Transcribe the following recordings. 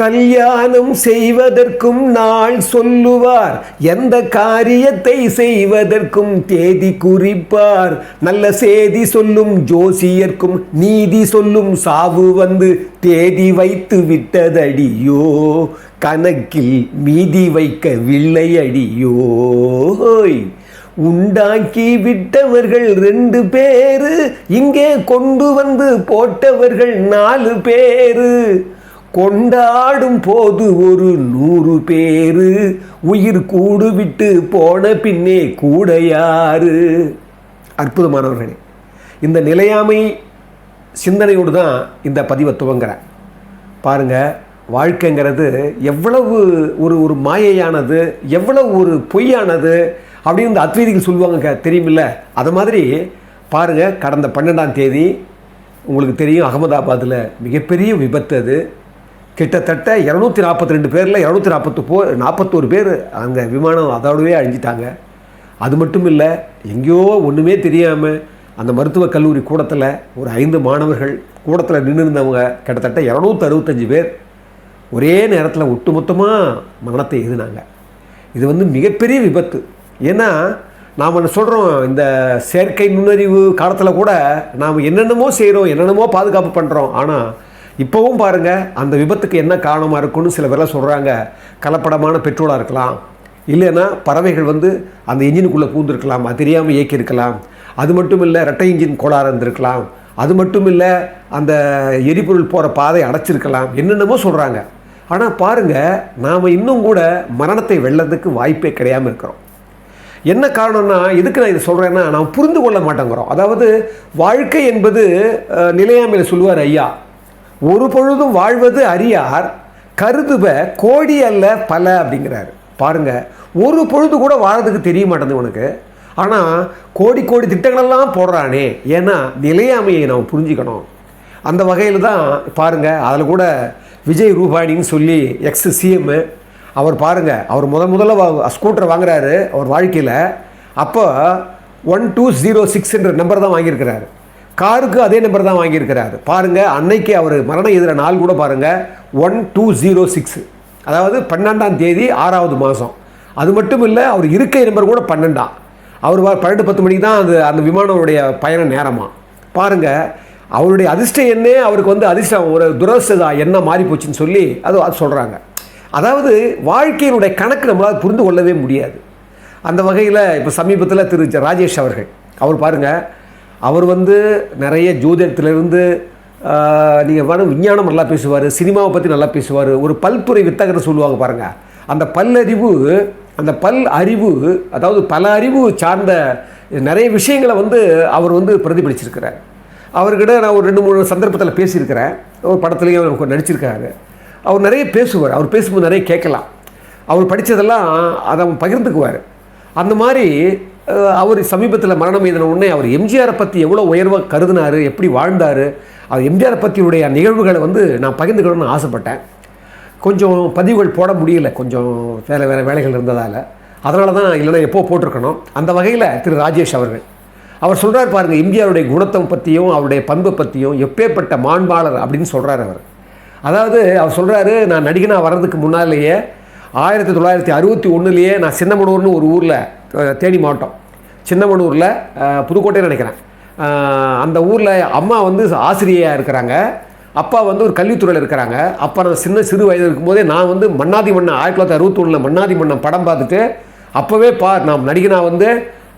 கல்யாணம் செய்வதற்கும் நாள் சொல்லுவார். எந்த காரியத்தை செய்வதற்கும் தேதி குறிப்பார். நல்ல செய்தி சொல்லும் ஜோசியர்க்கும் நீதி சொல்லும் சாவு வந்து தேதி வைத்து விட்டதடியோ? கணக்கில் மீதி வைக்கவில்லை அடியோ உண்டாக்கி விட்டவர்கள் ரெண்டு பேரு இங்கே கொண்டு வந்து போட்டவர்கள் நாலு பேரு. கொண்டாடும் போது ஒரு நூறு பேரு உயிர் கூடு விட்டு போன பின்னே கூட யாரு அற்புதமானவர்களே இந்த நிலையாமை சிந்தனையோடு தான் இந்த பதிவை துவங்குறேன். பாருங்க வாழ்க்கைங்கிறது எவ்வளவு ஒரு ஒரு மாயையானது எவ்வளவு ஒரு பொய்யானது அப்படின்னு இந்த அத்வைதிகள் சொல்லுவாங்க தெரியுமில்ல? அது மாதிரி பாருங்க கடந்த பன்னெண்டாம் தேதி உங்களுக்கு தெரியும் அகமதாபாத்தில் மிகப்பெரிய விபத்து அது. கிட்டத்தட்ட இரநூத்தி நாற்பத்தி ரெண்டு பேரில் இரநூத்தி நாற்பத்து போ நாற்பத்தோரு பேர் அங்கே விமானம் அதோடவே அழிஞ்சிட்டாங்க. அது மட்டும் இல்லை எங்கேயோ ஒன்றுமே தெரியாமல் அந்த மருத்துவக் கல்லூரி கூடத்தில் ஒரு ஐந்து மாணவர்கள் கூடத்தில் நின்று இருந்தவங்க கிட்டத்தட்ட இரநூத்தி அறுபத்தஞ்சு பேர் ஒரே நேரத்தில் ஒட்டுமொத்தமாக மரணத்தை எழுதினாங்க இது வந்து மிகப்பெரிய விபத்து. ஏன்னா நாம் ஒன்று சொல்கிறோம் இந்த செயற்கை நுண்ணறிவு காலத்தில் கூட நாம் என்னென்னமோ செய்கிறோம் என்னென்னமோ பாதுகாப்பு பண்ணுறோம் ஆனால் இப்போவும் பாருங்கள் அந்த விபத்துக்கு என்ன காரணமாக இருக்குன்னு சில பேர்லாம் சொல்கிறாங்க கலப்படமான பெட்ரோலாக இருக்கலாம். இல்லைன்னா பறவைகள் வந்து அந்த இன்ஜினுக்குள்ளே பூந்திருக்கலாம் அது தெரியாமல் இயக்கியிருக்கலாம். அது மட்டும் இல்லை ரெட்டை இன்ஜின் கோளாறு இருந்திருக்கலாம். அது மட்டும் இல்லை அந்த எரிபொருள் போகிற பாதை அடைச்சிருக்கலாம். என்னென்னமோ சொல்கிறாங்க ஆனால் பாருங்கள் நாம் இன்னும் கூட மரணத்தை வெல்லதுக்கு வாய்ப்பே கிடையாமல் இருக்கிறோம். என்ன காரணம்னா எதுக்கு நான் இதை சொல்கிறேன்னா நான் புரிந்து கொள்ள மாட்டேங்கிறோம். அதாவது வாழ்க்கை என்பது நிலையாமையில் சொல்லுவார் ஐயா. ஒரு பொழுதும் வாழ்வது அறியார் கருதுப கோடி அல்ல பல அப்படிங்கிறாரு. பாருங்க ஒரு பொழுது கூட வாழறதுக்கு தெரிய மாட்டேங்குது உனக்கு. ஆனால் கோடி கோடி திட்டங்களெல்லாம் போடுறானே. ஏன்னா நிலையாமையை நாம் புரிஞ்சுக்கணும். அந்த வகையில் தான் பாருங்க அதில் கூட விஜய் ரூபானின்னு சொல்லி எக்ஸ் சிஎம்மு அவர் பாருங்க அவர் முத முதல்ல ஸ்கூட்டர் வாங்குறாரு அவர் வாழ்க்கையில். அப்போ ஒன் டூ ஜீரோ சிக்ஸ்ன்ற நம்பர் தான் வாங்கியிருக்கிறாரு. காருக்கு அதே நம்பர் தான் வாங்கியிருக்கிறார். பாருங்கள் அன்னைக்கு அவர் மரணம் எதிர நாள் கூட பாருங்கள் ஒன் டூ ஜீரோ சிக்ஸ் அதாவது பன்னெண்டாம் தேதி ஆறாவது மாதம் அது மட்டும் இல்லை அவர் இருக்கை நம்பர் கூட பன்னெண்டாம் அவர் பன்னெண்டு பத்து மணிக்கு தான் அது அந்த விமானவருடைய பயண நேரமாக பாருங்கள் அவருடைய அதிர்ஷ்டம் என்ன அவருக்கு வந்து அதிர்ஷ்டம் ஒரு துரஸ்தா என்ன மாறி போச்சுன்னு சொல்லி அது அது சொல்கிறாங்க அதாவது வாழ்க்கையினுடைய கணக்கு நம்மளால் புரிந்து கொள்ளவே முடியாது. அந்த வகையில் இப்போ சமீபத்தில் திரு ராஜேஷ் அவர்கள் அவர் பாருங்கள் அவர் வந்து நிறைய ஜோதிடத்திலிருந்து நீங்கள் வேணும் விஞ்ஞானம் நல்லா பேசுவார் சினிமாவை பற்றி நல்லா பேசுவார். ஒரு பல்துறை வித்தகர் சொல்லுவாங்க பாருங்கள் அந்த பல்லறிவு அந்த பல் அறிவு அதாவது பல அறிவு சார்ந்த நிறைய விஷயங்களை வந்து அவர் வந்து பிரதிபலிச்சிருக்கிறார். அவர்கிட்ட நான் ஒரு ரெண்டு மூணு சந்தர்ப்பத்தில் பேசியிருக்கிறேன். ஒரு படத்துலையும் அவர் நடிச்சிருக்காரு. அவர் நிறைய பேசுவார். அவர் பேசும்போது நிறைய கேட்கலாம். அவர் படித்ததெல்லாம் அதை அவன் பகிர்ந்துக்குவார். அந்த மாதிரி அவர் சமீபத்தில் மரணம் எழுதின உடனே அவர் எம்ஜிஆரை பற்றி எவ்வளோ உயர்வாக கருதினார் எப்படி வாழ்ந்தார் அவர் எம்ஜிஆரை பற்றியுடைய நிகழ்வுகளை வந்து நான் பகிர்ந்துக்கணும்னு ஆசைப்பட்டேன். கொஞ்சம் பதிவுகள் போட முடியல கொஞ்சம் வேலை வேறு வேலைகள் இருந்ததால். அதனால தான் இல்லைன்னா எப்போ போட்டிருக்கணும். அந்த வகையில் திரு ராஜேஷ் அவர்கள். அவர் சொல்கிறார் பாருங்கள் எம்ஜிஆருடைய குணத்தை பற்றியும் அவருடைய பண்பை பற்றியும் எப்பேற்பட்ட மாண்பாளர் அப்படின்னு சொல்கிறார் அவர். அதாவது அவர் சொல்கிறாரு நான் நடிகனாக வர்றதுக்கு முன்னாலேயே ஆயிரத்தி தொள்ளாயிரத்தி அறுபத்தி ஒன்றுலேயே நான் சின்னமனூர்னு ஒரு ஊரில் தேனி மாவட்டம். சின்னமனூரில் புதுக்கோட்டைன்னு நினைக்கிறேன். அந்த ஊரில் அம்மா வந்து ஆசிரியையாக இருக்கிறாங்க. அப்பா வந்து ஒரு கல்வித்துறையில் இருக்கிறாங்க. அப்போ நான் சின்ன சிறு வயது இருக்கும்போதே நான் வந்து மன்னாதி மன்னன் ஆயிரத்தி தொள்ளாயிரத்தி அறுபத்தொன்னில் மன்னாதி மன்னன் படம் பார்த்துட்டு அப்போவே பார் நான் நடிகனா வந்து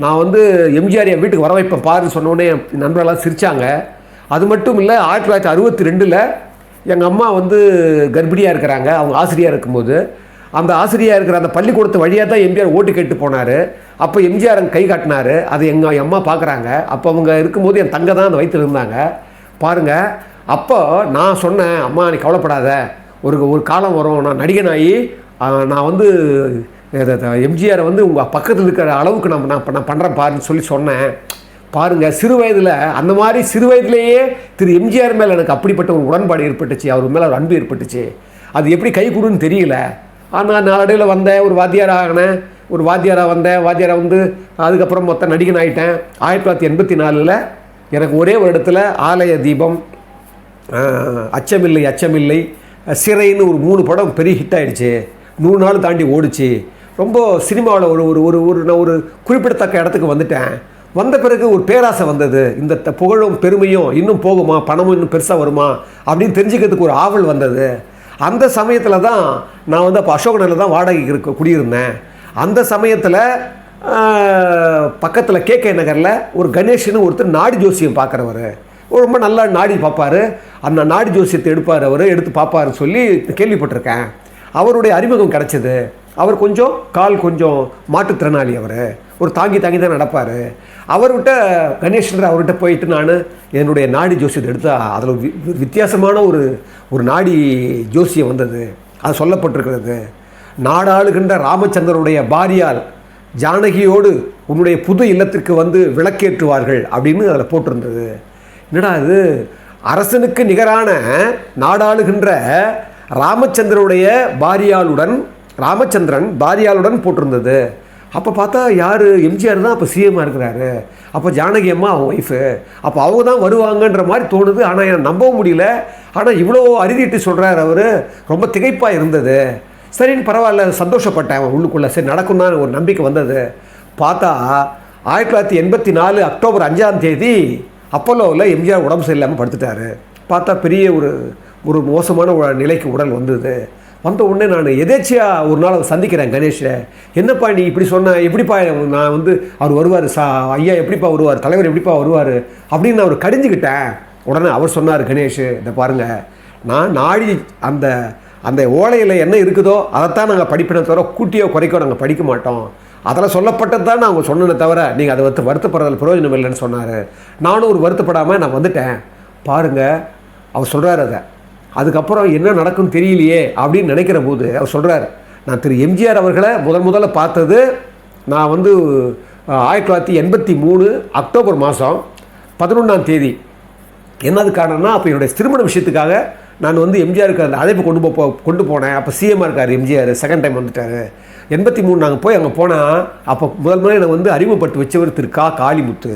நான் வந்து எம்ஜிஆர் என் வீட்டுக்கு வர வைப்பேன் பாருன்னு சொன்னோடனே என் நண்பர்களாம் சிரித்தாங்க அது மட்டும் இல்லை ஆயிரத்தி தொள்ளாயிரத்தி அறுபத்தி ரெண்டில் எங்கள் அம்மா வந்து கர்ப்பிணியாக இருக்கிறாங்க. அவங்க ஆசிரியராக இருக்கும்போது. அந்த ஆசிரியராக இருக்கிற அந்த பள்ளிக்கூடத்து வழியாக தான் எம்ஜிஆர் ஓட்டு கேட்டு போனார். அப்போ எம்ஜிஆர் அங்கே கை காட்டினார். அது எங்கள் அம்மா பார்க்குறாங்க அப்போ அவங்க இருக்கும்போது என் தங்க தான் அந்த வயிற்றில் இருந்தாங்க. பாருங்கள் அப்போ நான் சொன்னேன் அம்மா நீ கவலைப்படாத. ஒரு ஒரு காலம் வரும். நான் நடிகனாகி நான் வந்து எம்ஜிஆரை வந்து உங்கள் பக்கத்தில் இருக்கிற அளவுக்கு நான் நான் நான் பண்ணுறேன் பாருன்னு சொல்லி சொன்னேன். பாருங்கள் சிறு வயதில் அந்த மாதிரி சிறு வயதிலேயே திரு எம்ஜிஆர் மேலே எனக்கு அப்படிப்பட்ட ஒரு உடன்பாடு ஏற்பட்டுச்சு. அவர் மேலே ஒரு அன்பு ஏற்பட்டுச்சு. அது எப்படி கை கொடுன்னு தெரியல. ஆனால் நாளடைவில் வந்தேன் ஒரு வாத்தியார் ஆகினேன் ஒரு வாத்தியாராக வந்தேன் வாத்தியாராக வந்து அதுக்கப்புறம் மொத்த நடிகன் ஆகிட்டேன். ஆயிரத்தி தொள்ளாயிரத்தி எண்பத்தி நாலில் எனக்கு ஒரே ஒரு இடத்துல ஆலய தீபம் அச்சமில்லை அச்சமில்லை சிறைன்னு ஒரு மூணு படம் பெரிய ஹிட் ஆகிடுச்சு நூறு நாள் தாண்டி ஓடிச்சு. ரொம்ப சினிமாவில் ஒரு ஒரு ஒரு ஒரு நான் ஒரு குறிப்பிடத்தக்க இடத்துக்கு வந்துட்டேன். வந்த பிறகு ஒரு பேராசை வந்தது. இந்த த- புகழும் பெருமையும் இன்னும் போகுமா? பணமும் இன்னும் பெருசாக வருமா? அப்படின்னு தெரிஞ்சுக்கிறதுக்கு ஒரு ஆவல் வந்தது. அந்த சமயத்தில் தான் நான் வந்து அப்போ அசோகனில் தான் வாடகைக்கு இருக்க குடியிருந்தேன். அந்த சமயத்தில் பக்கத்தில் கே கே நகரில் ஒரு கணேஷ்னு ஒருத்தர் நாடி ஜோசியம் பார்க்குறவர் ரொம்ப நல்லா நாடி பார்ப்பாரு அந்த நாடி ஜோசியத்தை எடுப்பார் அவர் எடுத்து பார்ப்பாரு சொல்லி கேள்விப்பட்டிருக்கேன். அவருடைய அறிமுகம் கிடச்சிது. அவர் கொஞ்சம் கால் கொஞ்சம் மாற்றுத்திறனாளி அவர். ஒரு தாங்கி தாங்கி தான் நடப்பார். அவர்கிட்ட கணேஷ்ன்ற அவர்கிட்ட போயிட்டு நான் என்னுடைய நாடி ஜோசியத்தை எடுத்து அதில் வி வித்தியாசமான ஒரு ஒரு நாடி ஜோசியம் வந்தது. அது சொல்லப்பட்டிருக்கிறது. நாடாளுகின்ற ராமச்சந்திரனுடைய பாரியால் ஜானகியோடு உன்னுடைய புது இல்லத்திற்கு வந்து விளக்கேற்றுவார்கள் அப்படின்னு அதில் போட்டிருந்தது. என்னடா இது? அரசனுக்கு நிகரான நாடாளுகின்ற ராமச்சந்திரனுடைய பாரியாளுடன் ராமச்சந்திரன் பாரியாளுடன் போட்டிருந்தது. அப்போ பார்த்தா யார்? எம்ஜிஆர் தான் அப்போ சிஎம்மாக இருக்கிறாரு. அப்போ ஜானகி அம்மா அவன் ஒய்ஃபு அப்போ அவங்க தான் வருவாங்கன்ற மாதிரி தோணுது. ஆனால் என்னை நம்பவும் முடியல. ஆனால் இவ்வளோ அறுதிட்டு சொல்கிறார் அவர். ரொம்ப திகைப்பாக இருந்தது. சரின்னு பரவாயில்ல சந்தோஷப்பட்டேன் அவன் உள்ளுக்குள்ளே. சரி நடக்கும் தான் ஒரு நம்பிக்கை வந்தது. பார்த்தா ஆயிரத்தி தொள்ளாயிரத்தி எண்பத்தி நாலு அக்டோபர் அஞ்சாம் தேதி அப்போலோவில் எம்ஜிஆர் உடம்பு சரியில்லாமல் படுத்துட்டாரு. பார்த்தா பெரிய ஒரு ஒரு மோசமான நிலைக்கு உடல் வந்தது. வந்த உடனே நான் எதேச்சியாக ஒரு நாள் சந்திக்கிறேன் கணேஷை என்னப்பா நீ இப்படி சொன்ன? எப்படிப்பா நான் வந்து அவர் வருவார் சா ஐயா எப்படிப்பா வருவார்? தலைவர் எப்படிப்பா வருவார்? அப்படின்னு நான் அவர் கடிஞ்சுக்கிட்டேன். உடனே அவர் சொன்னார் கணேஷ் இதை பாருங்கள் நான் நாடி அந்த அந்த ஓலையில் என்ன இருக்குதோ அதைத்தான் நாங்கள் படிப்பினை தவிர கூட்டியோ குறைக்கோ நாங்கள் படிக்க மாட்டோம். அதில் சொல்லப்பட்டது தான் நான் அவங்க சொன்னதை தவிர நீங்கள் அதை வந்து வருத்தப்படுறதுல பிரயோஜனம் இல்லைன்னு சொன்னார். நானும் ஒரு வருத்தப்படாமல் நான் வந்துட்டேன். பாருங்கள் அவர் சொல்கிறார் அதை. அதுக்கப்புறம் என்ன நடக்கும்னு தெரியலையே அப்படின்னு நினைக்கிற போது அவர் சொல்கிறார் நான் திரு எம்ஜிஆர் அவர்களை முதல் முதல்ல பார்த்தது நான் வந்து ஆயிரத்தி தொள்ளாயிரத்தி எண்பத்தி மூணு அக்டோபர் மாதம் பதினொன்றாம் தேதி. என்னது காரணம்னா அப்போ என்னுடைய திருமண விஷயத்துக்காக நான் வந்து எம்ஜிஆருக்கு அந்த அழைப்பு கொண்டு போ கொண்டு போனேன். அப்போ சிஎம்மாக இருக்கார் எம்ஜிஆர் செகண்ட் டைம் வந்துட்டார். எண்பத்தி மூணு நாங்கள் போய் அங்கே போனால் அப்போ முதல் முறை என்னை வந்து அறிமுகப்படுத்தி வச்சவர் திரு கா. காளிமுத்து.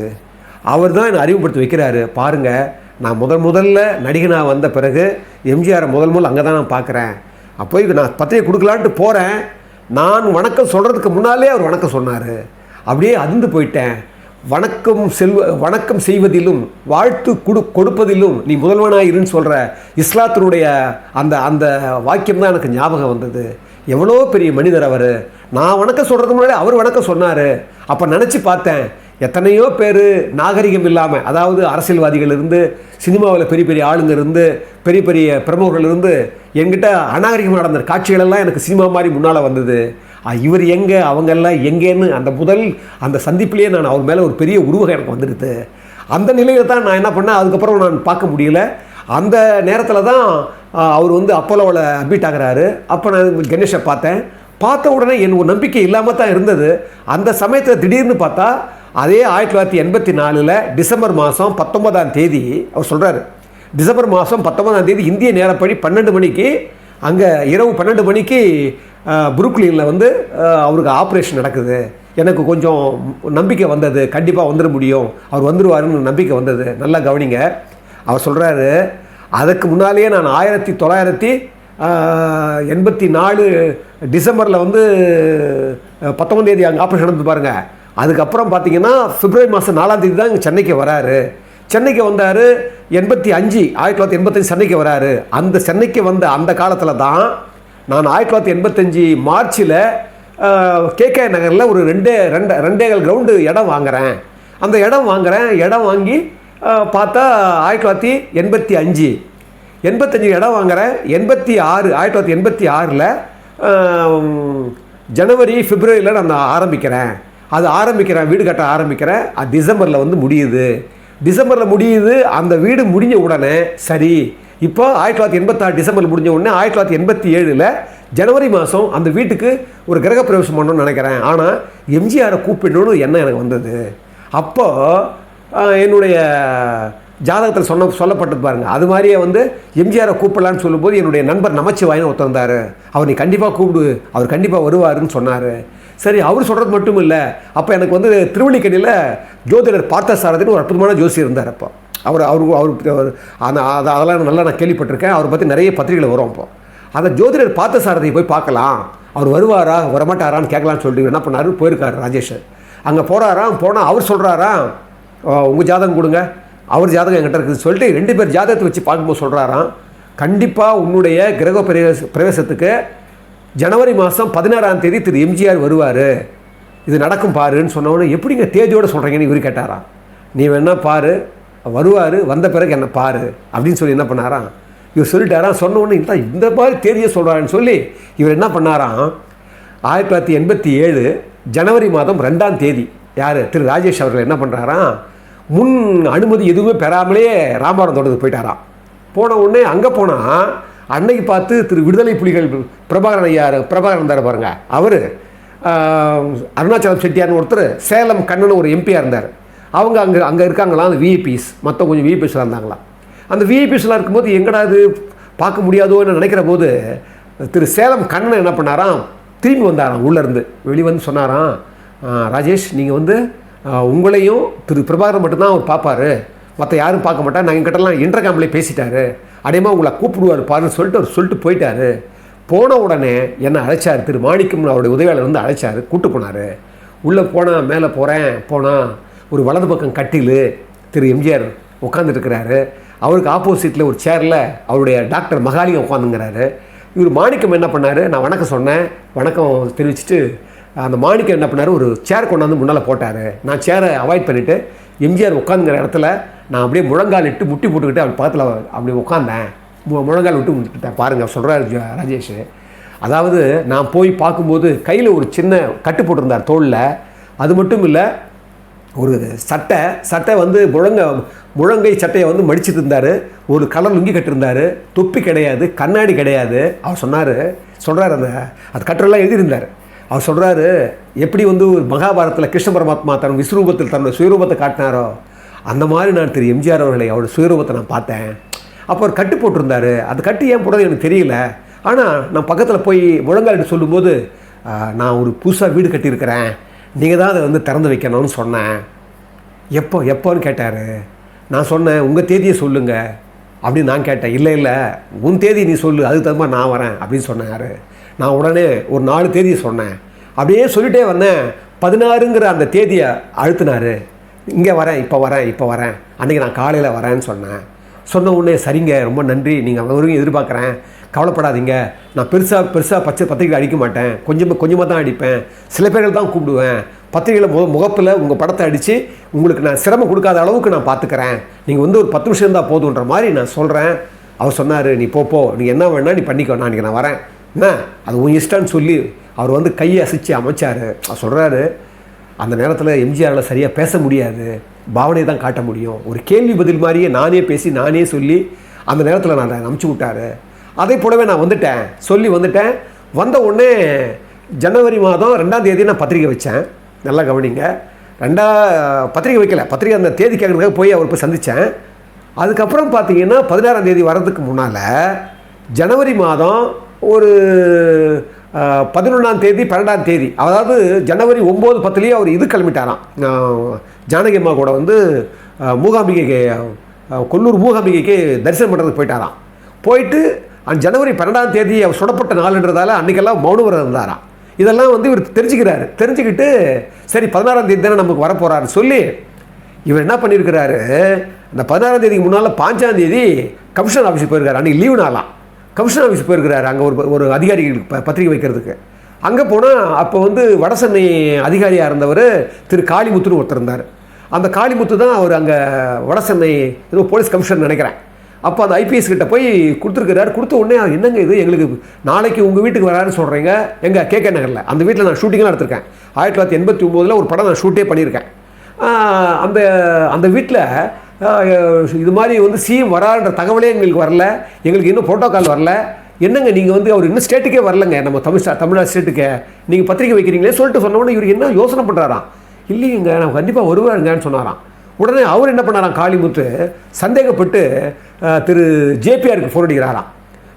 அவர் தான் என்னை அறிமுகப்படுத்தி வைக்கிறாரு. பாருங்கள் நான் முதல் முதல்ல நடிகனாக வந்த பிறகு எம்ஜிஆரை முதல் முதல் அங்கே தான் நான் பார்க்குறேன். அப்போ இது நான் பத்திரிகை கொடுக்கலான்ட்டு போகிறேன் நான் வணக்கம் சொல்கிறதுக்கு முன்னாலே அவர் வணக்கம் சொன்னார். அப்படியே அதிர்ந்து போயிட்டேன். வணக்கம் செல்வ வணக்கம் செய்வதிலும் வாழ்த்து கொடு கொடுப்பதிலும் நீ முதல்வனாக இருன்னு சொல்கிற இஸ்லாத்தினுடைய அந்த அந்த வாக்கியம் தான் எனக்கு ஞாபகம் வந்தது. எவ்வளோ பெரிய மனிதர் அவர். நான் வணக்கம் சொல்கிறதுக்கு முன்னாடி அவர் வணக்கம் சொன்னார். அப்போ நினச்சி பார்த்தேன் எத்தனையோ பேர் நாகரிகம் இல்லாமல் அதாவது அரசியல்வாதிகள் இருந்து சினிமாவில் பெரிய பெரிய ஆளுங்க இருந்து பெரிய பெரிய பிரமுகர்கள் இருந்து என்கிட்ட அநாகரிகம் நடந்த காட்சிகளெல்லாம் எனக்கு சினிமா மாதிரி முன்னால் வந்தது. இவர் எங்கே அவங்கெல்லாம் எங்கேன்னு அந்த முதல் அந்த சந்திப்பிலேயே நான் அவர் மேலே ஒரு பெரிய உருவகம் எனக்கு வந்துடுது. அந்த நிலையில் தான் நான் என்ன பண்ணேன் அதுக்கப்புறம் நான் பார்க்க முடியல. அந்த நேரத்தில் தான் அவர் வந்து அப்போலோவில் அட்மிட் ஆகுறாரு. அப்போ நான் கணேஷை பார்த்தேன். பார்த்த உடனே என் ஒரு நம்பிக்கை இல்லாமல் தான் இருந்தது. அந்த சமயத்தில் திடீர்னு பார்த்தா அதே ஆயிரத்தி தொள்ளாயிரத்தி எண்பத்தி நாலில் டிசம்பர் மாதம் பத்தொன்பதாம் தேதி அவர் சொல்கிறாரு டிசம்பர் மாதம் பத்தொன்பதாம் தேதி இந்திய நேரப்படி பன்னெண்டு மணிக்கு அங்கே இரவு பன்னெண்டு மணிக்கு புருக்லினில் வந்து அவருக்கு ஆப்ரேஷன் நடக்குது. எனக்கு கொஞ்சம் நம்பிக்கை வந்தது கண்டிப்பாக வந்துட முடியும். அவர் வந்துடுவாருன்னு நம்பிக்கை வந்தது. நல்லா கவனிங்க. அவர் சொல்கிறாரு அதுக்கு முன்னாலேயே நான் ஆயிரத்தி தொள்ளாயிரத்தி எண்பத்தி நாலு டிசம்பரில் வந்து பத்தொம்பதேதி அங்கே ஆப்ரேஷன் நடந்து பாருங்கள் அதுக்கப்புறம் பார்த்தீங்கன்னா பிப்ரவரி மாதம் நாலாம் தேதி தான் இங்கே சென்னைக்கு வராரு. சென்னைக்கு வந்தார் எண்பத்தி அஞ்சு ஆயிரத்தி தொள்ளாயிரத்தி எண்பத்தஞ்சு சென்னைக்கு வராரு. அந்த சென்னைக்கு வந்த அந்த காலத்தில் தான் நான் ஆயிரத்தி தொள்ளாயிரத்தி எண்பத்தஞ்சு மார்ச்சில் கேகே நகரில் ஒரு ரெண்டே ரெண்டு ரெண்டேகள் கிரவுண்டு இடம் வாங்குறேன். அந்த இடம் வாங்குறேன். இடம் வாங்கி பார்த்தா ஆயிரத்தி தொள்ளாயிரத்தி எண்பத்தி அஞ்சு. எண்பத்தஞ்சு இடம் வாங்குகிறேன் எண்பத்தி ஆறு ஆயிரத்தி தொள்ளாயிரத்தி எண்பத்தி ஆறில் ஜனவரி பிப்ரவரியில் நான் ஆரம்பிக்கிறேன். அது ஆரம்பிக்கிறேன் வீடு கட்ட ஆரம்பிக்கிறேன். அது டிசம்பரில் வந்து முடியுது. டிசம்பரில் முடியுது அந்த வீடு முடிஞ்ச உடனே சரி இப்போ ஆயிரத்தி தொள்ளாயிரத்தி எண்பத்தாறு டிசம்பரில் முடிஞ்ச உடனே ஆயிரத்தி தொள்ளாயிரத்தி எண்பத்தி ஏழில் ஜனவரி மாதம் அந்த வீட்டுக்கு ஒரு கிரகப்பிரவேசம் பண்ணணும்னு நினைக்கிறேன். ஆனால் எம்ஜிஆரை கூப்பிடணும்னு எண்ணம் எனக்கு வந்தது. அப்போ என்னுடைய ஜாதகத்தில் சொன்ன சொல்லப்பட்டது பாருங்கள் அது மாதிரியே வந்து எம்ஜிஆரை கூப்பிடலான்னு சொல்லும்போது என்னுடைய நண்பர் நமச்சிவாயன் ஒருத்தர் வந்தார். அவர் நீ கண்டிப்பாக கூப்பிடு. அவர் கண்டிப்பாக வருவாருன்னு சொன்னார். சரி அவர் சொல்கிறது மட்டும் இல்லை அப்போ எனக்கு வந்து திருவள்ளிக்கணியில் ஜோதிடர் பார்த்தசாரதின்னு ஒரு அற்புதமான ஜோசி இருந்தார் அப்போ. அவர் அவர் அவர் அந்த அதெல்லாம் நல்லா நான் கேள்விப்பட்டிருக்கேன். அவரை பற்றி நிறைய பத்திரிகைகள் வரும் அப்போ. அந்த ஜோதிடர் பார்த்தசாரதியை போய் பார்க்கலாம். அவர் வருவாரா வரமாட்டாரான்னு கேட்கலான்னு சொல்லிட்டு என்ன பண்ணாரு? போயிருக்காரு ராஜேஷ் அங்கே போகிறாராம் போனால் அவர் சொல்கிறாராம் உங்கள் ஜாதகம் கொடுங்க. அவர் ஜாதகம் என்கிட்ட இருக்குது சொல்லிட்டு ரெண்டு பேர் ஜாதகத்தை வச்சு பார்க்கும்போது சொல்கிறாராம் கண்டிப்பாக உன்னுடைய கிரக பிரவேச பிரவேசத்துக்கு ஜனவரி மாதம் பதினாறாம் தேதி திரு எம்ஜிஆர் வருவார். இது நடக்கும் பாருன்னு சொன்னவொடனே எப்படிங்க தேதியோடு சொல்கிறீங்கன்னு இவர் கேட்டாராம் நீ வேணா பாரு வருவார் வந்த பிறகு என்ன பாரு அப்படின்னு சொல்லி என்ன பண்ணாராம்? இவர் சொல்லிட்டாராம் சொன்ன உடனே இந்த இந்த மாதிரி தேதியை சொல்கிறாருன்னு சொல்லி இவர் என்ன பண்ணாராம்? ஆயிரத்தி தொள்ளாயிரத்தி எண்பத்தி ஏழு ஜனவரி மாதம் ரெண்டாம் தேதி யார்? திரு ராஜேஷ் அவர்கள் என்ன பண்ணுறாராம் முன் அனுமதி எதுவுமே பெறாமலே ராமவரம் தோட்டத்துக்கு போயிட்டாராம். போன உடனே அங்கே போனால் அன்னைக்கு பார்த்து திரு விடுதலை புலிகள் பிரபாகரன் ஐயா பிரபாகரன் இருந்தார் பாருங்க. அவர் அருணாச்சலம் செட்டியார்னு ஒருத்தர் சேலம் கண்ணன் ஒரு எம்பியாக இருந்தார். அவங்க அங்கே அங்கே இருக்காங்களாம் அந்த விஐபிஸ் மற்ற கொஞ்சம் விஐபிஸ்லாம் இருந்தாங்களாம். அந்த விஐபிஸ்லாம் இருக்கும்போது எங்கடா இது பார்க்க முடியாதோன்னு நினைக்கிற போது திரு சேலம் கண்ணன் என்ன பண்ணாராம்? திரும்பி வந்தாராம் உள்ளேருந்து. வெளியே வந்து சொன்னாராம் ராஜேஷ் நீங்கள் வந்து உங்களையும் திரு பிரபாகரன் மட்டும்தான் அவர் பார்ப்பாரு. மற்ற யாரும் பார்க்க மாட்டார். நான் எங்கிட்டலாம் இன்டர்காம்லேயே பேசிட்டாரு. அடையமாக உங்களை கூப்பிடுவார் பாருன்னு சொல்லிட்டு அவர் சொல்லிட்டு போயிட்டார். போன உடனே என்னை அழைச்சார். திரு மாணிக்கம் அவருடைய உதவியாளர் வந்து அழைச்சார். கூட்டு போனார். உள்ளே போனால் மேலே போகிறேன் போனால் ஒரு வலது பக்கம் கட்டில் திரு எம்ஜிஆர் உட்காந்துட்டுருக்கிறாரு அவருக்கு ஆப்போசிட்டில் ஒரு சேரில் அவருடைய டாக்டர் மகாலிங்கம் உட்காந்துங்கிறாரு இவர் மாணிக்கம் என்ன பண்ணார்? நான் வணக்கம் சொன்னேன். வணக்கம் தெரிவிச்சுட்டு அந்த மாணிக்கம் என்ன பண்ணார்? ஒரு சேர் கொண்டாந்து முன்னால் போட்டார். நான் சேரை அவாய்ட் பண்ணிவிட்டு எம்ஜிஆர் உட்காந்துங்கிற இடத்துல நான் அப்படியே முழங்கால் இட்டு முட்டி போட்டுக்கிட்டு அவர் பக்கத்தில் அப்படி உட்காந்தேன் மு- முழங்கால் விட்டு முட்டிட்டேன் பாருங்கள் சொல்கிறார் ராஜேஷ். அதாவது நான் போய் பார்க்கும்போது கையில் ஒரு சின்ன கட்டு போட்டிருந்தார் தோளில். அது மட்டும் இல்லை ஒரு சட்டை சட்டை வந்து முழங்க முழங்கை சட்டையை வந்து மடிச்சுட்டு இருந்தார். ஒரு கலர் லுங்கி கட்டிருந்தார். தொப்பி கிடையாது கண்ணாடி கிடையாது. அவர் சொன்னார் சொல்கிறார் அந்த அது கட்டுரெல்லாம் எழுதியிருந்தார். அவர் சொல்கிறாரு எப்படி வந்து ஒரு மகாபாரதத்தில் கிருஷ்ண பரமாத்மா தன் விஸ்வரூபத்தில் தன்னோட சுயரூபத்தை காட்டினாரோ அந்த மாதிரி நான் திரு எம்ஜிஆர் அவர்களை அவரோட சுயரூபத்தை நான் பார்த்தேன். அப்போ அவர் கட்டு போட்டிருந்தாரு. அந்த கட்டு ஏன் போடுறது எனக்கு தெரியல. ஆனால் நான் பக்கத்தில் போய் முழங்காலிட்டு சொல்லும்போது நான் ஒரு புதுசாக வீடு கட்டியிருக்கிறேன். நீங்கள் தான் அதை வந்து திறந்து வைக்கணும்னு சொன்னேன். எப்போ எப்போன்னு கேட்டார். நான் சொன்னேன் உங்கள் தேதியை சொல்லுங்கள் அப்படின்னு நான் கேட்டேன். இல்லை இல்லை உன் தேதி நீ சொல்லு அதுக்கு தகுந்த மாதிரி நான் வரேன் அப்படின்னு சொன்னார். நான் உடனே ஒரு நாலு தேதியை சொன்னேன். அப்படியே சொல்லிட்டே வந்தேன். பதினாறுங்கிற அந்த தேதியை அழுத்தினாரு. இங்கே வரேன் இப்போ வரேன் இப்போ வரேன். அன்றைக்கி நான் காலையில் வரேன்னு சொன்னேன். சொன்ன உடனே சரிங்க ரொம்ப நன்றி. நீங்கள் வரும் எதிர்பார்க்குறேன். கவலைப்படாதீங்க. நான் பெருசாக பெருசாக பச்சை பத்திரிக்கை அடிக்க மாட்டேன். கொஞ்சமாக கொஞ்சமாக தான் அடிப்பேன். சில பேர்கள் தான் கூப்பிடுவேன். பத்திரிகையில் முக முகப்பில் உங்கள் படத்தை அடித்து உங்களுக்கு நான் சிரமம் கொடுக்காத அளவுக்கு நான் பார்த்துக்கிறேன். நீங்கள் வந்து ஒரு பத்து நிமிஷம் இருந்தால் போதுன்ற மாதிரி நான் சொல்கிறேன் அவர் சொன்னார் நீ போ நீ என்ன வேணால் நீ பண்ணிக்கோ. நான் நான் வரேன். என்ன? அது உன் இஷ்டம்னு சொல்லி அவர் வந்து கையை அசைச்சு அமைச்சார். அவர் சொல்கிறாரு அந்த நேரத்தில் எம்ஜிஆரால் சரியாக பேச முடியாது. பாவனையை தான் காட்ட முடியும். ஒரு கேள்வி பதில் மாதிரியே நானே பேசி நானே சொல்லி அந்த நேரத்தில் நான் அனுப்பிச்சி விட்டாரு. அதே போலவே நான் வந்துட்டேன். சொல்லி வந்துட்டேன். வந்த உடனே ஜனவரி மாதம் ரெண்டாம் தேதி நான் பத்திரிக்கை வச்சேன். நல்லா கவனிங்க. ரெண்டா பத்திரிக்கை வைக்கல. பத்திரிக்கை அந்த தேதி கேட்குறதுக்காக போய் அவர் போய் சந்தித்தேன் அதுக்கப்புறம் பார்த்தீங்கன்னா பதினாறாம் தேதி வர்றதுக்கு முன்னால் ஜனவரி மாதம் ஒரு பதினொன்றாம் தேதி பன்னெண்டாம் தேதி அதாவது ஜனவரி ஒம்பது பத்துலேயே அவர் இது கிளம்பிட்டாராம். ஜானகி அம்மா கூட வந்து மூகாம்பிகைக்கு கொல்லூர் மூகாம்பிகைக்கு தரிசனம் பண்ணுறதுக்கு போயிட்டாராம். போயிட்டு அந்த ஜனவரி பன்னெண்டாம் தேதி அவர் சுடப்பட்ட நாளுன்றதால அன்றைக்கெல்லாம் மௌனவரம் இருந்தாராம். இதெல்லாம் வந்து இவர் தெரிஞ்சுக்கிறாரு. தெரிஞ்சுக்கிட்டு சரி பதினாறாம் தேதி தானே நமக்கு வரப்போகிறாரு சொல்லி இவர் என்ன பண்ணியிருக்கிறாரு அந்த பதினாறாம் தேதிக்கு முன்னால் பாஞ்சாம் தேதி கமிஷன் ஆஃபீஸுக்கு போயிருக்காரு. அன்றைக்கி லீவு நாளாம். கமிஷனர் ஆஃபீஸ் போயிருக்கிறாரு. அங்கே ஒரு ஒரு அதிகாரிகளுக்கு ப- பத்திரிக்கை வைக்கிறதுக்கு. அங்கே போனால் அப்போ வந்து வடசென்னை அதிகாரியாக இருந்தவர் திரு காளிமுத்துன்னு ஒருத்தர் இருந்தார். அந்த காளிமுத்து தான் அவர் அங்கே வடசென்னை ஏதோ போலீஸ் கமிஷனர் நினைக்கிறேன். அப்போ அந்த ஐபிஎஸ் கிட்ட போய் கொடுத்துருக்கிறாரு. கொடுத்த உடனே என்னங்க இது? எங்களுக்கு நாளைக்கு உங்கள் வீட்டுக்கு வராருன்னு சொல்கிறீங்க எங்கள் கேகே நகரில். அந்த வீட்டில் நான் ஷூட்டிங்லாம் எடுத்திருக்கேன். ஆயிரத்தி தொள்ளாயிரத்தி எண்பத்தி ஒம்போதில் ஒரு படம் நான் ஷூட்டே பண்ணியிருக்கேன். அந்த அந்த வீட்டில் இது மாதிரி வந்து சிஎம் வரான்ற தகவலே எங்களுக்கு வரல. எங்களுக்கு இன்னும் ப்ரோட்டோக்கால் வரல. என்னங்க நீங்கள் வந்து அவர் இன்னும் ஸ்டேட்டுக்கே வரலங்க. நம்ம தமிழ் தமிழ்நாடு ஸ்டேட்டுக்கு நீங்கள் பத்திரிக்கை வைக்கிறீங்களே சொல்லிட்டு சொன்னோன்னே இவர் என்ன யோசனை பண்ணுறாராம் இல்லைங்க நான் கண்டிப்பாக வருவாருங்கன்னு சொன்னாராம். உடனே அவர் என்ன பண்ணாராம்? காளிமுத்து சந்தேகப்பட்டு திரு ஜேபிஆருக்கு ஃபோன் அடிக்கிறாராம்.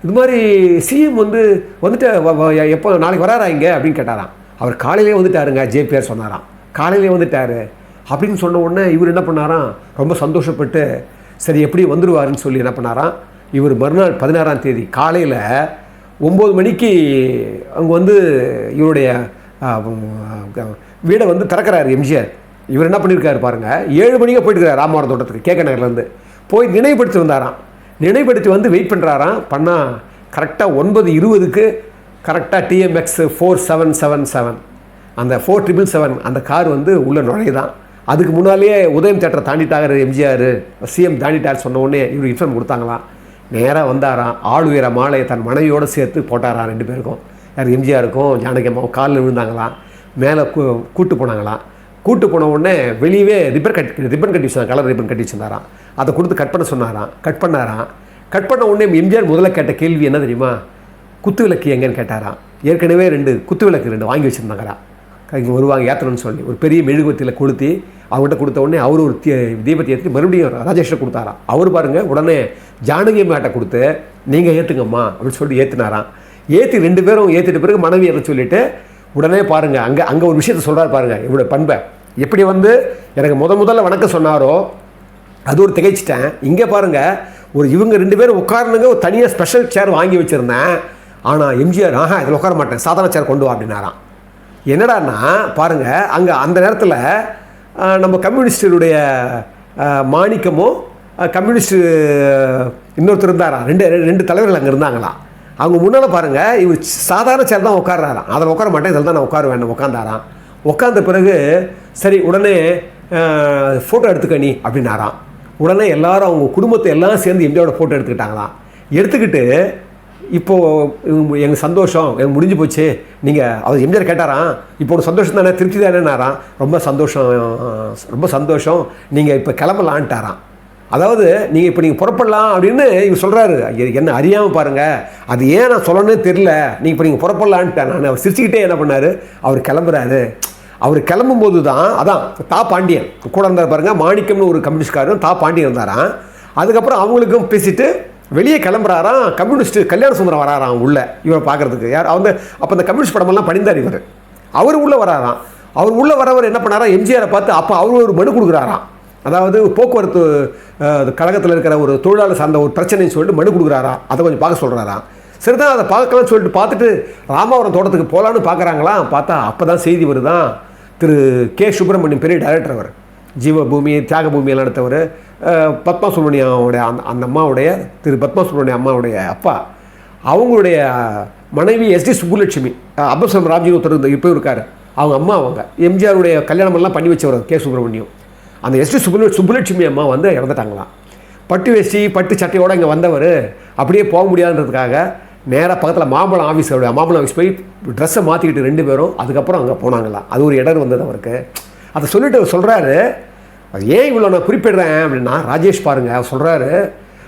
இது மாதிரி சிஎம் வந்து வந்துட்டு வ- எப்போ நாளைக்கு வராரா இங்கே? அப்படின்னு கேட்டாராம். அவர் காலையிலே வந்துட்டாருங்க ஜேபிஆர் சொன்னாராம். காலையிலே வந்துட்டார். அப்படின்னு சொன்ன உடனே இவர் என்ன பண்ணாராம்? ரொம்ப சந்தோஷப்பட்டு சரி எப்படி வந்துடுவாருன்னு சொல்லி என்ன பண்ணாராம்? இவர் மறுநாள் பதினாறாம் தேதி காலையில் ஒம்பது மணிக்கு அங்கே வந்து இவருடைய வீடை வந்து திறக்கிறார் எம்ஜிஆர். இவர் என்ன பண்ணியிருக்காரு பாருங்கள் ஏழு மணிக்கு போயிட்டு இருக்காரு ராமவரம் தோட்டத்துக்கு கே நகர்லேருந்து. போய் நினைவுபடுத்தி வந்தாராம். நினைவுபடுத்தி வந்து வெயிட் பண்ணுறாராம் பண்ணால் கரெக்டாக ஒன்பது இருபதுக்கு கரெக்டாக TMX four seven seven seven அந்த ஃபோர் ட்ரிபிள் செவன் அந்த கார் வந்து உள்ளே நுழையுதான். அதுக்கு முன்னாலேயே உதயம் தேட்டரை தாண்டிட்டாரு எம்ஜிஆர் சிஎம் தாண்டிட்டார் சொன்ன உடனே இவர் இன்ஃபார்ம் கொடுத்தாங்களாம். நேராக வந்தாராம் ஆள் மாலையை தன் மனைவியோடு சேர்த்து போட்டாராம் ரெண்டு பேருக்கும். யார் எம்ஜிஆருக்கும் ஜானகி அம்மாவும் காலில் விழுந்தாங்களாம். மேலே கூ கூட்டு போனாங்களாம். கூட்டு போன உடனே வெளியவே ரிப்பன் கட் ரிப்பன் கட்டி வச்சிருந்தாங்க கலர் ரிப்பன் கட்டி வச்சிருந்தாராம் அதை கொடுத்து கட் பண்ண சொன்னாராம் கட் பண்ணாராம். கட் பண்ண உடனே எம்ஜிஆர் முதல்ல கேட்ட கேள்வி என்ன தெரியுமா? குத்து விளக்கு எங்கேன்னு கேட்டாராம். ஏற்கனவே ரெண்டு குத்து விளக்கு ரெண்டு வாங்கி வச்சுருந்தாங்களாம். இங்கே வருவாங்க ஏற்றணும்னு சொல்லி. ஒரு பெரிய மெழுகுவத்தியில் கொளுத்தி அவர்கிட்ட கொடுத்த உடனே அவர் ஒரு தீ தீபத்தை ஏற்றி மறுபடியும் ராஜேஷ்ட கொடுத்தாராம். அவர் பாருங்கள் உடனே ஜானகி மேட்டை கொடுத்து நீங்கள் ஏற்றுங்கம்மா அப்படின்னு சொல்லிட்டு ஏற்றினாராம் ஏற்றி ரெண்டு பேரும் ஏற்றிட்ட பிறகு மனைவி அதை சொல்லிட்டு உடனே பாருங்கள் அங்கே அங்கே ஒரு விஷயத்த சொல்கிறார் பாருங்கள் இவருடைய பண்பை. எப்படி வந்து எனக்கு முத முதல்ல வணக்கம் சொன்னாரோ அது ஒரு திகைச்சிட்டேன். இங்கே பாருங்கள் ஒரு இவங்க ரெண்டு பேரும் உட்காரணுங்க ஒரு தனியாக ஸ்பெஷல் சேர் வாங்கி வச்சுருந்தேன். ஆனால் எம்ஜிஆர் ஆஹா இதில் உட்கார மாட்டேன் சாதாரண சேர் கொண்டு வா அப்படின்னாராம். என்னடான்னா பாருங்க அங்கே அந்த நேரத்தில் நம்ம கம்யூனிஸ்டுடைய மாணிக்கமும் கம்யூனிஸ்ட் இன்னொருத்தர் இருந்தாராம் ரெண்டு ரெண்டு தலைவர்கள் அங்கே இருந்தாங்களாம் அவங்க முன்னால் பாருங்கள் இவர் சாதாரண சேர் தான் உட்கார்றாராம். அதில் உட்கார மாட்டேன் இதில் தான் நான் உட்காருவேன் உட்காந்தாராம் உட்காந்த பிறகு சரி உடனே ஃபோட்டோ எடுத்துக்க நீ அப்படின்னாராம். உடனே எல்லாரும் அவங்க குடும்பத்தை எல்லாம் சேர்ந்து எம்ஜிஆரோட ஃபோட்டோ எடுத்துக்கிட்டாங்களாம். எடுத்துக்கிட்டு இப்போது எங்கள் சந்தோஷம். எனக்கு முடிஞ்சு போச்சு. நீங்கள் அவர் எம்ஜிஆர் கேட்டாராம். இப்போ ஒரு சந்தோஷம் தானே? திருப்தி தானேனாராம் ரொம்ப சந்தோஷம் ரொம்ப சந்தோஷம். நீங்கள் இப்போ கிளம்பலான்ட்டாராம். அதாவது நீங்கள் இப்போ நீங்கள் புறப்படலாம் அப்படின்னு இவர் சொல்கிறாரு என்ன அறியாமல் பாருங்கள் அது ஏன் நான் சொல்லணும்னு தெரில நீங்கள் இப்போ நீங்கள் புறப்படலான்ட்டேன். நான் அவர் சிரிச்சுக்கிட்டே என்ன பண்ணார்? அவர் கிளம்புறாரு. அவர் கிளம்பும்போது தான் அதான் தா பாண்டியன். கூட இருந்தார் பாருங்க மாணிக்கம்னு ஒரு கம்யூனிஸ்ட்காரரும் தா பாண்டியன் இருந்தாராம். அதுக்கப்புறம் அவங்களுக்கும் பேசிட்டு வெளியே கிளம்புறாராம் கம்யூனிஸ்ட் கல்யாண சுந்தரம் வராராம் உள்ளே இவரை பார்க்கறதுக்கு. யார்? அவங்க அப்போ அந்த கம்யூனிஸ்ட் படமெல்லாம் பணிந்தார் இவர். அவர் உள்ளே வராராம். அவர் உள்ளே வரவர் என்ன பண்ணாராம் எம்ஜிஆரை பார்த்து அப்போ அவர் ஒரு மனு கொடுக்குறாராம். அதாவது போக்குவரத்து கழகத்தில் இருக்கிற ஒரு தொழிலாளர் சார்ந்த ஒரு பிரச்சனைன்னு சொல்லிட்டு மனு கொடுக்குறாராம். அதை கொஞ்சம் பார்க்க சொல்கிறாராம் சரிதான் அதை பார்க்கலாம்னு சொல்லிட்டு பார்த்துட்டு ராமாவரம் தோட்டத்துக்கு போகலான்னு பார்க்குறாங்களாம். பார்த்தா அப்போ தான் செய்தி வருதான். திரு கே. சுப்பிரமணியம் பெரிய டைரக்டர் அவர். ஜீவபூமி தியாக பூமியெல்லாம் நடத்தவர் பத்மா சுப்ரமணியாவுடைய அந்த அந்த அம்மாவுடைய திரு பத்மாசுபரணியம் அம்மாவுடைய அப்பா. அவங்களுடைய மனைவி எஸ்டி சுப்புலட்சுமி அபசம் ராம்ஜி ஒருத்தர் இந்த இப்போ இருக்கார். அவங்க அம்மா அவங்க. எம்ஜிஆருடைய கல்யாணம் எல்லாம் பண்ணி வச்சவர் கே. சுப்பிரமணியம் அந்த எஸ்டி சுப்புல சுப்புலட்சுமி அம்மா வந்து இறந்துட்டாங்களாம். பட்டு வேஷ்டி பட்டு சட்டையோடு இங்கே வந்தவர். அப்படியே போக முடியாதுன்றதுக்காக நேராக பக்கத்தில் மாம்பழம் ஆஃபீஸ் அவருடைய மாம்பழம் ஆஃபீஸ் போய் ட்ரெஸ்ஸை மாற்றிக்கிட்டு ரெண்டு பேரும் அதுக்கப்புறம் அங்கே போனாங்களாம். அது ஒரு இடர் வந்தது அவருக்கு. அதை சொல்லிட்டு அவர் சொல்கிறாரு அது ஏன் இவ்வளோ நான் குறிப்பிடுறேன் அப்படின்னா ராஜேஷ் பாருங்கள் அவர் சொல்கிறாரு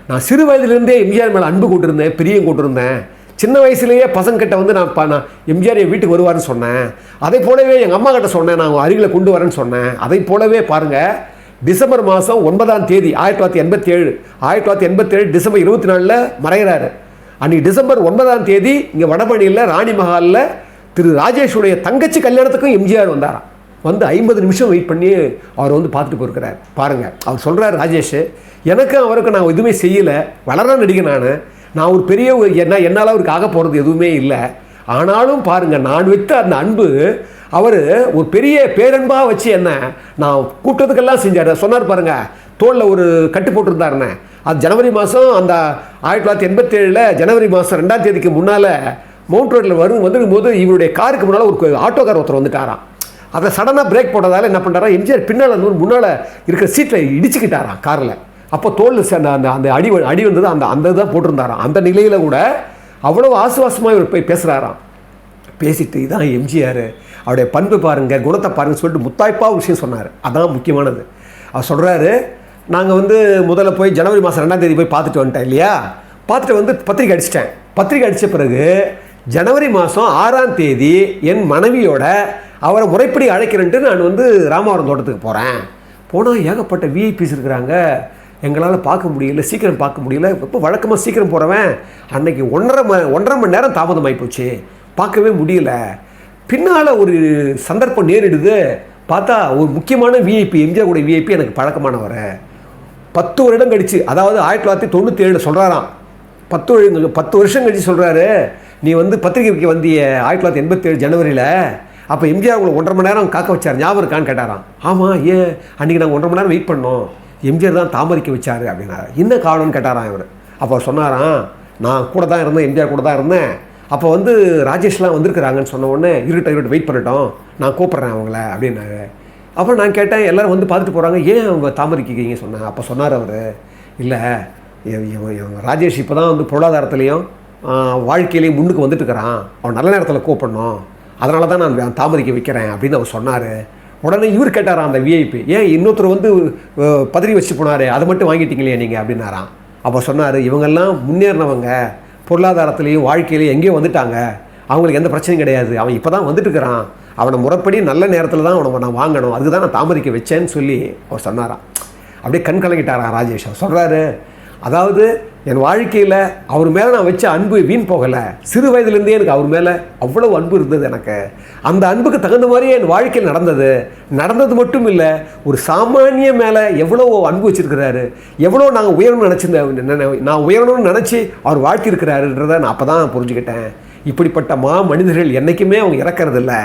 நான் சிறு வயதுலேருந்தே எம்ஜிஆர் மேலே அன்பு கூட்டிருந்தேன் பிரியம் கூட்டிருந்தேன் சின்ன வயசுலேயே பசங்கிட்ட வந்து நான் நான் எம்ஜிஆர் என் வீட்டுக்கு வருவாருன்னு சொன்னேன். அதை போலவே எங்கள் அம்மா கிட்ட சொன்னேன் நான் அருகில் கொண்டு வரேன்னு சொன்னேன். அதை போலவே பாருங்கள் டிசம்பர் மாதம் ஒன்பதாம் தேதி ஆயிரத்தி தொள்ளாயிரத்தி எண்பத்தி ஏழு ஆயிரத்தி தொள்ளாயிரத்தி எண்பத்தேழு டிசம்பர் இருபத்தி நாலில் மறைகிறாரு அன்றைக்கி டிசம்பர் ஒன்பதாம் தேதி இங்கே வடபணியில் ராணி மஹாலில் திரு ராஜேஷுடைய தங்கச்சி கல்யாணத்துக்கும் எம்ஜிஆர் வந்தாராம். வந்து ஐம்பது நிமிஷம் வெயிட் பண்ணி அவர் வந்து பார்த்துட்டு போயிருக்கிறார். பாருங்கள் அவர் சொல்கிறார் ராஜேஷ் எனக்கும் அவருக்கு நான் எதுவுமே செய்யலை. வளர நடிகை நான். நான் ஒரு பெரிய என்ன என்னால் அவருக்கு ஆக போகிறது எதுவுமே இல்லை. ஆனாலும் பாருங்கள் நான் விட்ட அந்த அன்பு அவர் ஒரு பெரிய பேரன்பாக வச்சு என்ன நான் கூட்டத்துக்கெல்லாம் செஞ்சார். சொன்னார் பாருங்கள் தோளில் ஒரு கட்டு போட்டிருந்தாருண்ணே அது ஜனவரி மாதம் அந்த ஆயிரத்தி தொள்ளாயிரத்தி எண்பத்தேழில் ஜனவரி மாதம் ரெண்டாம் தேதிக்கு முன்னால் மவுண்ட் ரோட்டில் வரும் வந்துடும் போது இவருடைய காருக்கு முன்னால் ஒரு ஆட்டோக்கார் ஒருத்தர் வந்துட்டாராம். அதை சடனாக பிரேக் போட்டதால என்ன பண்ணுறாரா எம்ஜிஆர் பின்னால் வந்து முன்னால் இருக்கிற சீட்டில் இடிச்சுக்கிட்டாராம் காரில் அப்போ தோல் அந்த அந்த அந்த அடி அடி வந்தது அந்த அந்த இதுதான் போட்டிருந்தாராம். அந்த நிலையில் கூட அவ்வளோ ஆசுவாசமாக இவர் போய் பேசுகிறாராம் பேசிட்டு இதான் எம்ஜிஆர். அவருடைய பண்பு பாருங்கள் குணத்தை பாருங்க சொல்லிட்டு முத்தாய்ப்பா ஒரு விஷயம் சொன்னார். அதான் முக்கியமானது. அவர் சொல்கிறாரு நாங்கள் வந்து முதல்ல போய் ஜனவரி மாதம் ரெண்டாம் தேதி போய் பார்த்துட்டு வந்துட்டேன் இல்லையா? பார்த்துட்டு வந்து பத்திரிக்கை அடிச்சிட்டேன். பத்திரிக்கை அடித்த பிறகு ஜனவரி மாதம் ஆறாம் தேதி என் மனைவியோட அவரை முறைப்படி அழைக்கிறேன்ட்டு நான் வந்து ராமாவரம் தோட்டத்துக்கு போகிறேன் போனால் ஏகப்பட்ட விஐபிஸ் இருக்கிறாங்க. எங்களால் பார்க்க முடியல சீக்கிரம் பார்க்க முடியல. இப்போ வழக்கமாக சீக்கிரம் போகிறவன் அன்னைக்கு ஒன்றரை ம ஒன்றரை மணி நேரம் தாமதமாகி போச்சு. பார்க்கவே முடியல. பின்னால் ஒரு சந்தர்ப்பம் நேரிடுது. பார்த்தா ஒரு முக்கியமான விஐபி எம்ஜிஆர் கூட விஐபி எனக்கு பழக்கமானவர். பத்து வருடம் கழிச்சு அதாவது ஆயிரத்தி தொள்ளாயிரத்தி தொண்ணூற்றி ஏழு சொல்கிறாராம் பத்து பத்து வருஷம் கழிச்சு சொல்கிறாரு நீ வந்து பத்திரிகைக்கு வந்திய ஆயிரத்தி தொள்ளாயிரத்தி எண்பத்தேழு ஜனவரியில். அப்போ எம்ஜிஆர் உங்களை ஒன்றரை மணி நேரம் காக்க வச்சார். ஞாபகம் இருக்கான்னு கேட்டாராம். ஆமாம் ஏன்? அன்றைக்கி நாங்கள் ஒன்றரை மணி நேரம் வெயிட் பண்ணோம். எம்ஜிஆர் தான் தாமரிக்க வச்சார் அப்படின்னாரு. என்ன காரணம்னு கேட்டாராம் இவர். அப்போ சொன்னாராம் நான் கூட தான் இருந்தேன் எம்ஜிஆர் கூட தான் இருந்தேன். அப்போ வந்து ராஜேஷ்லாம் வந்திருக்கிறாங்கன்னு சொன்ன உடனே இருட்ட இருட்டு வெயிட் பண்ணட்டும் நான் கூப்பிட்றேன் அவங்கள அப்படின்னாரு. அப்புறம் நான் கேட்டேன் எல்லோரும் வந்து பார்த்துட்டு போகிறாங்க ஏன் அவங்க தாமரிக்கிறீங்க சொன்னேன் அப்போ சொன்னார் அவர் இல்லை ராஜேஷ் இப்போ தான் வந்து பொருளாதாரத்துலேயும் வாழ்க்கையிலையும் முன்னுக்கு வந்துட்டுருக்கிறான் அவன் நல்ல நேரத்தில் கூப்பிடணும். அதனால தான் நான் தாமதிக்க வைக்கிறேன் அப்படின்னு அவர் சொன்னார். உடனே இவர் கேட்டாராம் அந்த விஐபி ஏன் இன்னொருத்தர் வந்து பதறி வச்சு போனார் அதை மட்டும் வாங்கிட்டீங்களே நீங்கள் அப்படின்னாராம். அப்போ சொன்னார் இவங்கெல்லாம் முன்னேறினவங்க. பொருளாதாரத்துலேயும் வாழ்க்கையிலையும் எங்கேயோ வந்துட்டாங்க. அவங்களுக்கு எந்த பிரச்சனையும் கிடையாது. அவன் இப்போ தான் வந்துட்டு இருக்கிறான். அவனை முறைப்படி நல்ல நேரத்தில் தான் அவனை நான் வாங்கணும். அதுக்கு தான் நான் தாமதிக்க வச்சேன்னு சொல்லி அவர் சொன்னாராம். அப்படியே கண் கலங்கிட்டாராம் ராஜேஷ். அவர் சொல்கிறாரு அதாவது என் வாழ்க்கையில் அவர் மேலே நான் வச்ச அன்பு வீண் போகலை. சிறு வயதுலேருந்தே எனக்கு அவர் மேலே அவ்வளோ அன்பு இருந்தது எனக்கு. அந்த அன்புக்கு தகுந்த மாதிரியே என் வாழ்க்கையில் நடந்தது. நடந்தது மட்டும் இல்லை ஒரு சாமானிய மேலே எவ்வளோ அன்பு வச்சிருக்கிறாரு. எவ்வளோ நாங்கள் உயரணும்னு நினச்சிருந்தேன் நான் உயரணும்னு நினச்சி அவர் வாழ்த்திருக்கிறாருன்றதை நான் அப்போ தான் புரிஞ்சுக்கிட்டேன். இப்படிப்பட்ட மா மனிதர்கள் என்றைக்குமே அவங்க இறக்கறதில்ல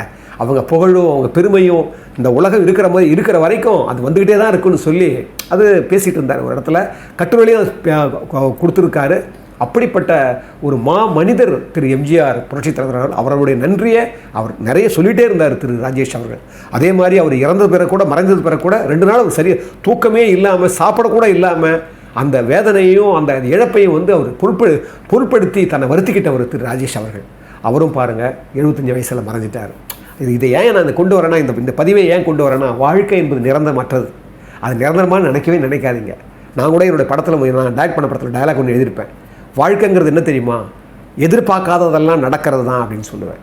அவங்க புகழும் அவங்க பெருமையும் இந்த உலகம் இருக்கிற மாதிரி இருக்கிற வரைக்கும் அது வந்துக்கிட்டே தான் இருக்குன்னு சொல்லி அது பேசிகிட்டு இருந்தார் ஒரு இடத்துல. கட்டுரையிலையும் கொடுத்துருக்காரு. அப்படிப்பட்ட ஒரு மா மனிதர் திரு எம்ஜிஆர் புரட்சி தலைவர் அவர்கள் அவருடைய நன்றியை அவர் நிறைய சொல்லிகிட்டே இருந்தார் திரு ராஜேஷ் அவர்கள். அதே மாதிரி அவர் இறந்த பிறகு கூட மறைந்தது பிறகு கூட ரெண்டு நாள் அவர் சரியா தூக்கமே இல்லாமல் சாப்பிடக்கூட இல்லாமல் அந்த வேதனையும் அந்த இழப்பையும் வந்து அவர் பொருட்படு பொருட்படுத்தி தன்னை வருத்திக்கிட்டவர் திரு ராஜேஷ் அவர்கள். அவரும் பாருங்கள் எழுபத்தஞ்சி வயசில் மறைஞ்சிட்டார். இது இதை ஏன் நான் கொண்டு வரேன்னா இந்த இந்த பதிவை ஏன் கொண்டு வரேன்னா வாழ்க்கை என்பது நிரந்தரமற்றது அது நிரந்தரமாக நினைக்கவே நினைக்காதீங்க. நான் கூட என்னுடைய படத்தில் நான் டேரக்ட் பண்ண படத்தில் டயலாக் ஒன்று எழுதியிருப்பேன். வாழ்க்கைங்கிறது என்ன தெரியுமா? எதிர்பார்க்காததெல்லாம் நடக்கிறது தான் அப்படின்னு சொல்லுவேன்.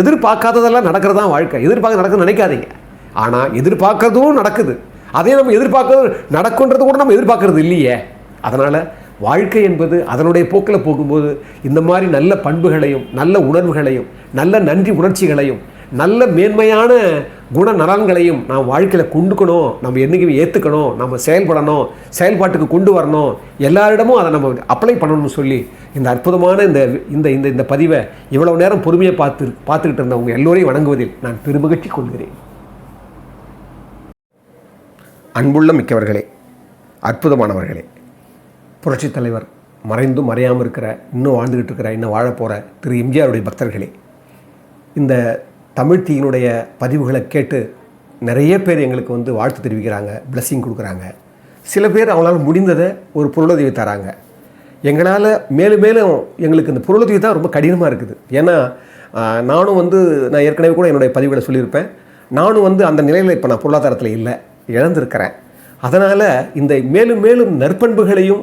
எதிர்பார்க்காததெல்லாம் நடக்கிறது தான் வாழ்க்கை. எதிர்பார்க்க நடக்குதுன்னு நினைக்காதீங்க. ஆனால் எதிர்பார்க்கறதும் நடக்குது. அதே நம்ம எதிர்பார்க்கறது நடக்குன்றது கூட நம்ம எதிர்பார்க்கறது இல்லையே. அதனால் வாழ்க்கை என்பது அதனுடைய போக்கில் போகும்போது இந்த மாதிரி நல்ல பண்புகளையும் நல்ல உணர்வுகளையும் நல்ல நன்றி உணர்ச்சிகளையும் நல்ல மேன்மையான குண நலன்களையும் நாம் வாழ்க்கையில் கொண்டுக்கணும் நம்ம என்றைக்குமே ஏற்றுக்கணும் நம்ம செயல்படணும் செயல்பாட்டுக்கு கொண்டு வரணும் எல்லாரிடமும் அதை நம்ம அப்ளை பண்ணணும்னு சொல்லி இந்த அற்புதமான இந்த இந்த இந்த இந்த பதிவை இவ்வளவு நேரம் பொறுமையாக பார்த்து பார்த்துக்கிட்டு இருந்தவங்க எல்லோரையும் வணங்குவதில் நான் பெருமகிழ்ச்சி கொள்கிறேன். அன்புள்ள மிக்கவர்களே அற்புதமானவர்களே புரட்சித் தலைவர் மறைந்தும் மறையாமல் இருக்கிற இன்னும் வாழ்ந்துக்கிட்டு இருக்கிற இன்னும் வாழப் போகிற திரு எம்ஜிஆருடைய பக்தர்களே இந்த தமிழ் தீயினுடைய பதிவுகளை கேட்டு நிறைய பேர் எங்களுக்கு வந்து வாழ்த்து தெரிவிக்கிறாங்க பிளஸ்ஸிங் கொடுக்குறாங்க. சில பேர் அவங்களால முடிந்ததை ஒரு பொருளுதவி தராங்க. எங்களால் மேலும் மேலும் எங்களுக்கு இந்த பொருளுதவி தான் ரொம்ப கடினமாக இருக்குது. ஏன்னா நானும் வந்து நான் ஏற்கனவே கூட என்னுடைய பதிவுகளை சொல்லியிருப்பேன். நானும் வந்து அந்த நிலையில் இப்போ நான் பொருளாதாரத்தில் இல்லை இழந்திருக்கிறேன். அதனால் இந்த மேலும் மேலும் நற்பண்புகளையும்